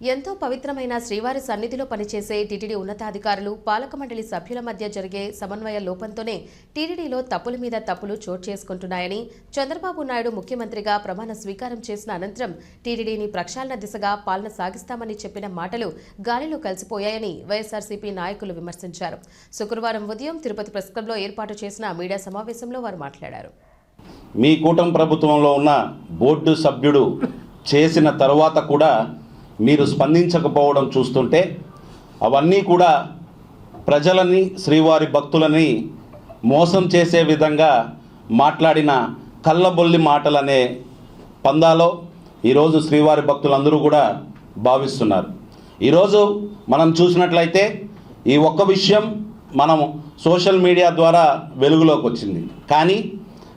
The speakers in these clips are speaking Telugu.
ఎంతో పవిత్రమైన శ్రీవారి సన్నిధిలో పనిచేసే టీటీడీ ఉన్నతాధికారులు పాలక మండలి సభ్యుల మధ్య జరిగే సమన్వయ లోపంతోనే టీటీడీలో తప్పుల మీద తప్పులు చోటు చేసుకుంటున్నాయని చంద్రబాబు నాయుడు ముఖ్యమంత్రిగా ప్రమాణ స్వీకారం చేసిన అనంతరం టీటీడీని ప్రక్షాళన దిశగా పాలన సాగిస్తామని చెప్పిన మాటలు గాలిలో కలిసిపోయాయని వైఎస్ఆర్సీపీ నాయకులు విమర్శించారు. శుక్రవారం ఉదయం తిరుపతి ప్రెస్ క్లబ్లో ఏర్పాటు చేసిన మీడియా సమావేశంలో వారు మాట్లాడారు. మీ కూటమి ప్రభుత్వంలో ఉన్న బోర్డు సభ్యుడు చేసిన తర్వాత కూడా మీరు స్పందించకపోవడం చూస్తుంటే అవన్నీ కూడా ప్రజలని శ్రీవారి భక్తులని మోసం చేసే విధంగా మాట్లాడిన కళ్ళబొల్లి మాటలనే పందాలో ఈరోజు శ్రీవారి భక్తులందరూ కూడా భావిస్తున్నారు. ఈరోజు మనం చూసినట్లయితే ఈ ఒక్క విషయం మనం సోషల్ మీడియా ద్వారా వెలుగులోకి వచ్చింది. కానీ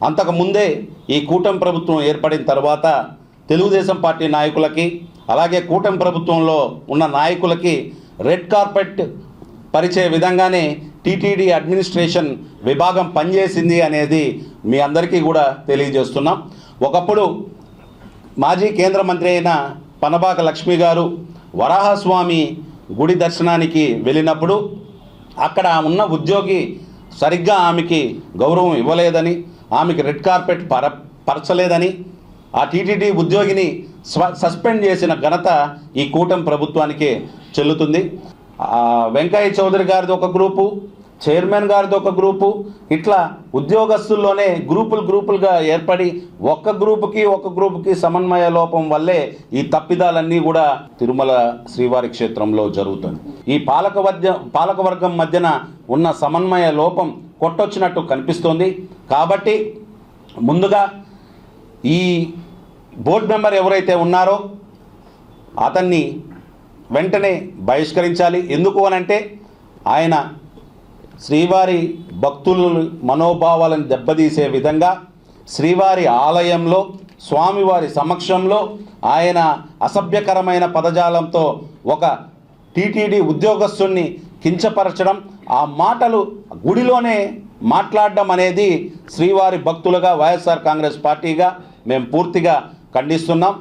అంతకు ముందే ఈ కూటమి ప్రభుత్వం ఏర్పడిన తర్వాత తెలుగుదేశం పార్టీ నాయకులకి అలాగే కూటమి ప్రభుత్వంలో ఉన్న నాయకులకి రెడ్ కార్పెట్ పరిచే విధంగానే టీటీడీ అడ్మినిస్ట్రేషన్ విభాగం పనిచేసింది అనేది మీ అందరికీ కూడా తెలియజేస్తున్నాం. ఒకప్పుడు మాజీ కేంద్ర మంత్రి అయిన పనబాక లక్ష్మి గారు వరాహస్వామి గుడి దర్శనానికి వెళ్ళినప్పుడు అక్కడ ఉన్న ఉద్యోగి సరిగ్గా ఆమెకి గౌరవం ఇవ్వలేదని ఆమెకి రెడ్ కార్పెట్ పర పరచలేదని ఆ టీటీడీ ఉద్యోగిని సస్పెండ్ చేసిన ఘనత ఈ కూటమి ప్రభుత్వానికే చెల్లుతుంది. వెంకయ్య చౌదరి గారిది ఒక గ్రూపు చైర్మన్ గారిది ఒక గ్రూపు ఇట్లా ఉద్యోగస్తుల్లోనే గ్రూపులు గ్రూపులుగా ఏర్పడి ఒక్క గ్రూపుకి ఒక గ్రూపుకి సమన్వయ లోపం వల్లే ఈ తప్పిదాలన్నీ కూడా తిరుమల శ్రీవారి క్షేత్రంలో జరుగుతుంది. ఈ పాలక పాలకవర్గం మధ్యన ఉన్న సమన్వయ లోపం కొట్టొచ్చినట్టు కనిపిస్తోంది. కాబట్టి ముందుగా ఈ బోర్డు మెంబర్ ఎవరైతే ఉన్నారో అతన్ని వెంటనే బహిష్కరించాలి. ఎందుకు అనంటే ఆయన శ్రీవారి భక్తుల మనోభావాలను దెబ్బతీసే విధంగా శ్రీవారి ఆలయంలో స్వామివారి సమక్షంలో ఆయన అసభ్యకరమైన పదజాలంతో ఒక టీటీడీ ఉద్యోగస్తుణ్ణి కించపరచడం ఆ మాటలు గుడిలోనే మాట్లాడడం అనేది శ్రీవారి భక్తులుగా వైఎస్ఆర్ కాంగ్రెస్ పార్టీగా మేము పూర్తిగా ఖండిస్తున్నాం.